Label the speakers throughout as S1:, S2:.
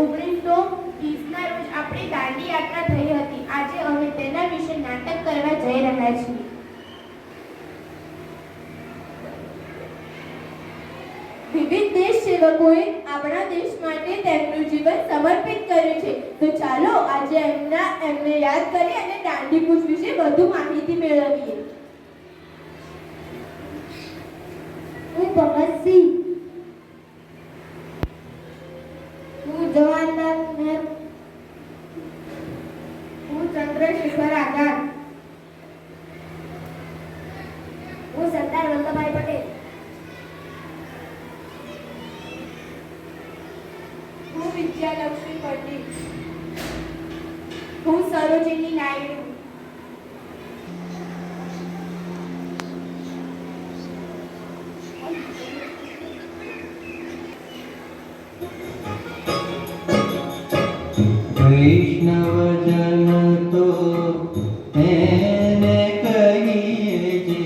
S1: ઓગણીસો ત્રીસના રોજ આપણી દાંડી યાત્રા થઈ હતી. આજે અમે તેના વિશે નાટક કરવા જઈ રહ્યા છીએ. વિવિધ દેશ સેવકોએ આપણા દેશ માટે તેમનું જીવન સમર્પિત કર્યું છે. તો ચાલો આજે એમના, એમને યાદ કરી અને દાંડી કૂચ વિશે વધુ માહિતી મેળવીએ. હું ભગતસિંહ હું જવાહરલાલ નહેરુ હું ચંદ્રશેખર આઝાદ હું સરદાર વલ્લભભાઈ પટેલ હું વિદ્યાલક્ષ્મી પટેલ હું સરોજિની નાયડુ.
S2: તો એને કહીએ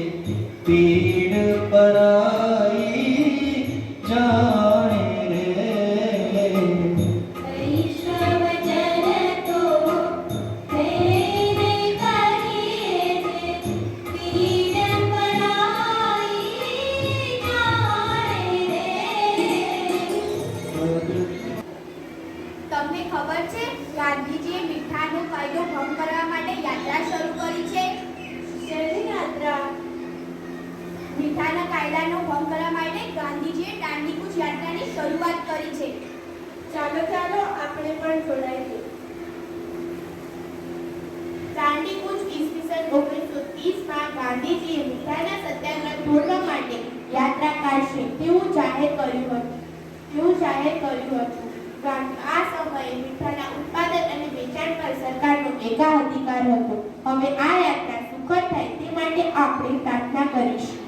S2: પીડ પરાઈ
S1: કાયદાનો ભંગ કરવા માટે ગાંધીજીએ દાંડીકૂચ યાત્રાની શરૂઆત કરી છે. ચાલો ચાલો, આપણે પણ જોડાઈએ. દાંડીકૂચ ઈસવીસન ઓગણીસો ત્રીસમાં ગાંધીજીએ મીઠાના સત્યાગ્રહ તોડવા માટે યાત્રા કાઢશે તેવું જાહેર કર્યું હતું. તેવું જાહેર કર્યું હતું. આ સમયે મીઠાના ઉત્પાદન અને વેચાણ પર સરકારનો મેગા અધિકાર હતો. હવે આ યાત્રા સુખદ થાય તે માટે આપણે પ્રાર્થના કરીશું.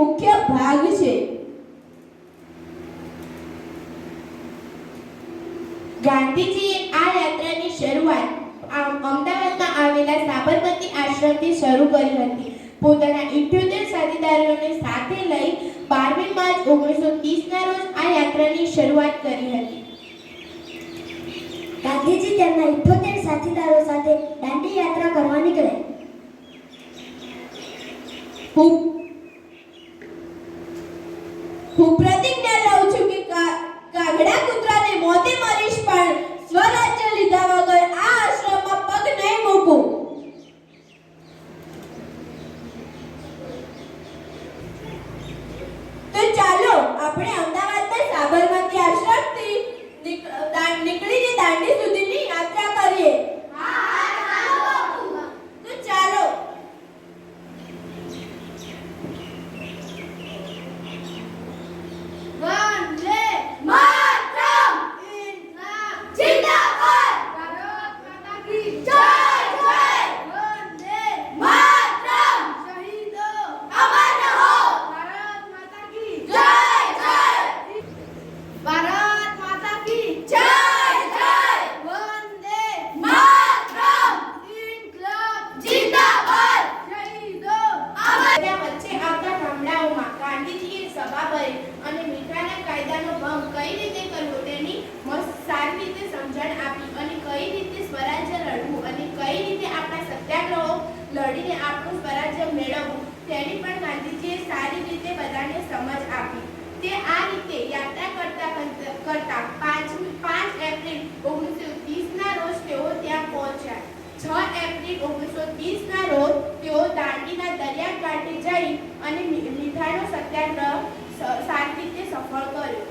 S1: મુખ્ય ભાગ છે. ગાંધીજીએ આ યાત્રાની શરૂઆત આમ અમદાવાદમાં આવેલા સાબરમતી આશ્રમથી શરૂ કરી હતી. પોતાના ઇઠ્યોતેર સાથીદારોને સાથે લઈ બારમી માર્ચ ઓગણીસો ત્રીસના રોજ આ યાત્રાની શરૂઆત કરી હતી.
S3: ગાંધીજી તેમના ઇઠ્યોતેર સાથીદારો સાથે દાંડી યાત્રા કરવા નીકળ્યા.
S1: આપણે અમદાવાદના સાબરમતી આશ્રમથી નીક- દા- નીકળીને દાંડી સુધીની યાત્રા કરીએ તો ચાલો સમજણ આપી અને કઈ રીતે સ્વરાજ્ય લડવું અને કઈ રીતે આપણા સત્યાગ્રહો લડીને આપણું સ્વરાજ્ય મેળવવું તેની પણ ગાંધીજીએ સારી રીતે બધાને સમજ આપી તે આ રીતે યાત્રા કરતા કરતા- પાંચ પાંચ એપ્રિલ ઓગણીસો ત્રીસના રોજ તેઓ ત્યાં પહોંચ્યા. છ એપ્રિલ ઓગણીસો ત્રીસના રોજ તેઓ દાંડીના દરિયા કાંઠે જઈ અને મીઠાઈનો સત્યાગ્રહ સારી રીતે સફળ કર્યો.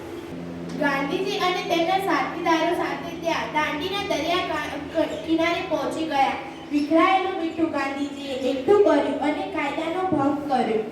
S1: ગાંધીજી અને તેમના સાથીદારો સાથે ત્યાં દાંડીના દરિયા કિનારે પહોંચી ગયા. વિખરાયેલું મીઠું ગાંધીજીએ એકઠું કર્યું અને કાયદાનો ભંગ કર્યો.